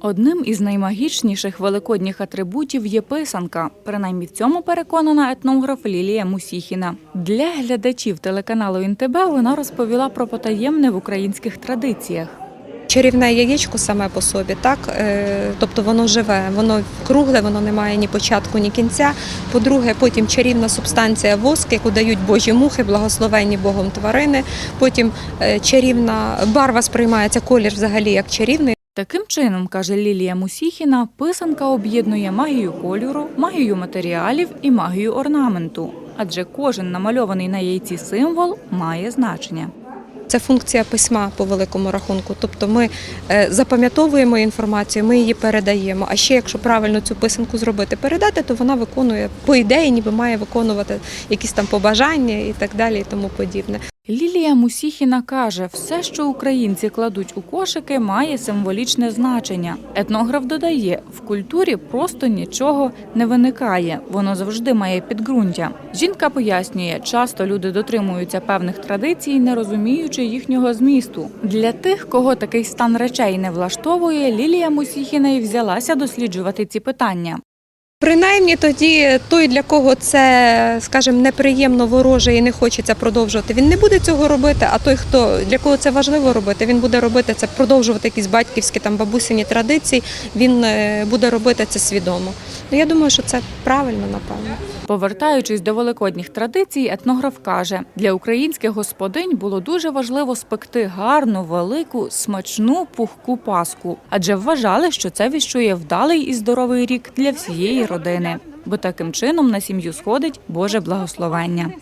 Одним із наймагічніших великодніх атрибутів є писанка. Принаймні в цьому переконана етнограф Лілія Мусіхіна. Для глядачів телеканалу ІНТБ вона розповіла про потаємне в українських традиціях. Чарівне яєчко саме по собі, так е, тобто воно живе, воно кругле, воно не має ні початку, ні кінця. По-друге, потім чарівна субстанція воск, яку дають божі мухи, благословенні Богом тварини. Потім е, чарівна барва сприймається колір взагалі як чарівний. Таким чином, каже Лілія Мусіхіна, писанка об'єднує магію кольору, магію матеріалів і магію орнаменту. Адже кожен намальований на яйці символ має значення. Це функція письма по великому рахунку. Тобто ми е, запам'ятовуємо інформацію, ми її передаємо. А ще якщо правильно цю писанку зробити, передати, то вона виконує по ідеї, ніби має виконувати якісь там побажання і так далі, і тому подібне. Лілія Мусіхіна каже, все, що українці кладуть у кошики, має символічне значення. Етнограф додає, в культурі просто нічого не виникає, воно завжди має підґрунтя. Жінка пояснює, часто люди дотримуються певних традицій, не розуміючи їхнього змісту. Для тих, кого такий стан речей не влаштовує, Лілія Мусіхіна і взялася досліджувати ці питання. Принаймні тоді той, для кого це, скажімо, неприємно вороже і не хочеться продовжувати, він не буде цього робити. А той, хто для кого це важливо робити, він буде робити це, продовжувати якісь батьківські там бабусині традиції. Він е, буде робити це свідомо. Ну я думаю, що це правильно, напевно. Повертаючись до великодніх традицій, етнограф каже, для українських господинь було дуже важливо спекти гарну, велику, смачну пухку паску, адже вважали, що це віщує вдалий і здоровий рік для всієї родини, бо таким чином на сім'ю сходить Боже благословення.